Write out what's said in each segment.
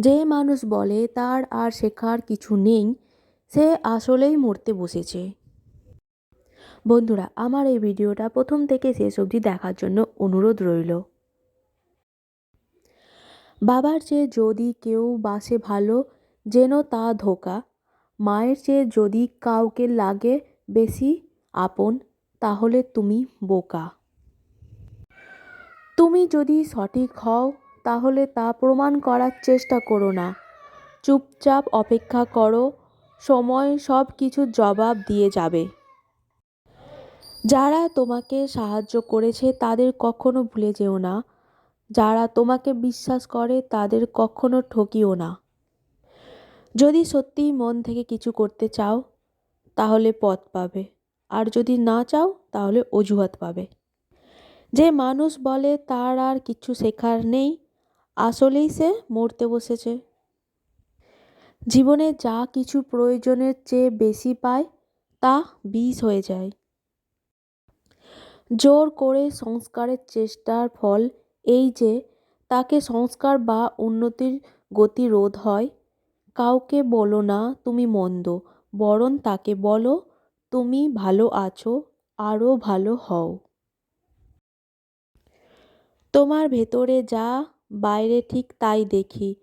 যে মানুষ বলে তার আর শেখার কিছু নেই, সে আসলেই মরতে বসেছে। বন্ধুরা, আমার এই ভিডিওটা প্রথম থেকে শেষ অবধি দেখার জন্য অনুরোধ রইল। বাবার চেয়ে যদি কেউ বাসে ভালো, যেন তা ধোকা। মায়ের চেয়ে যদি কাউকে লাগে বেশি আপন, তাহলে তুমি বোকা। তুমি যদি সঠিক হও তাহলে তা প্রমাণ করার চেষ্টা করো না। চুপচাপ অপেক্ষা করো, সময় সব কিছুর জবাব দিয়ে যাবে। যারা তোমাকে সাহায্য করেছে তাদের কখনো ভুলে যেও না। যারা তোমাকে বিশ্বাস করে তাদের কখনো ঠকিও না। যদি সত্যিই মন থেকে কিছু করতে চাও, তাহলে পথ পাবে। আর যদি না চাও, তাহলে অজুহাত পাবে। যে মানুষ বলে তার আর কিছু শেখার নেই আসলেই সে মরতে বসেছে। জীবনে যা কিছু প্রয়োজনের চেয়ে বেশি পায়, তা বিষ হয়ে যায়। জোর করে সংস্কারের চেষ্টার ফল এই যে, তাকে সংস্কার বা উন্নতির গতি রোধ হয়। কাউকে বলো না তুমি মন্দ, বরং তাকে বলো, তুমি ভালো আছো আরও ভালো হও। তোমার ভেতরে যা বাইরে ঠিক তাই দেখি,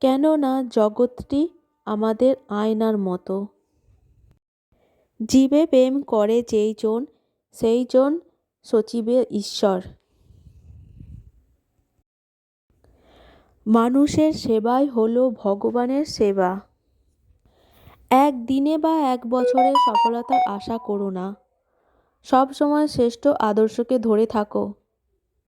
কেননা জগৎটি আমাদের আয়নার মতো। জীবে প্রেম করে যেই জন, সেই জন সচিবে ঈশ্বর। মানুষের সেবাই হলো ভগবানের সেবা। এক দিনে বা এক বছরের সফলতার আশা করো না। সবসময় শ্রেষ্ঠ আদর্শকে ধরে থাকো।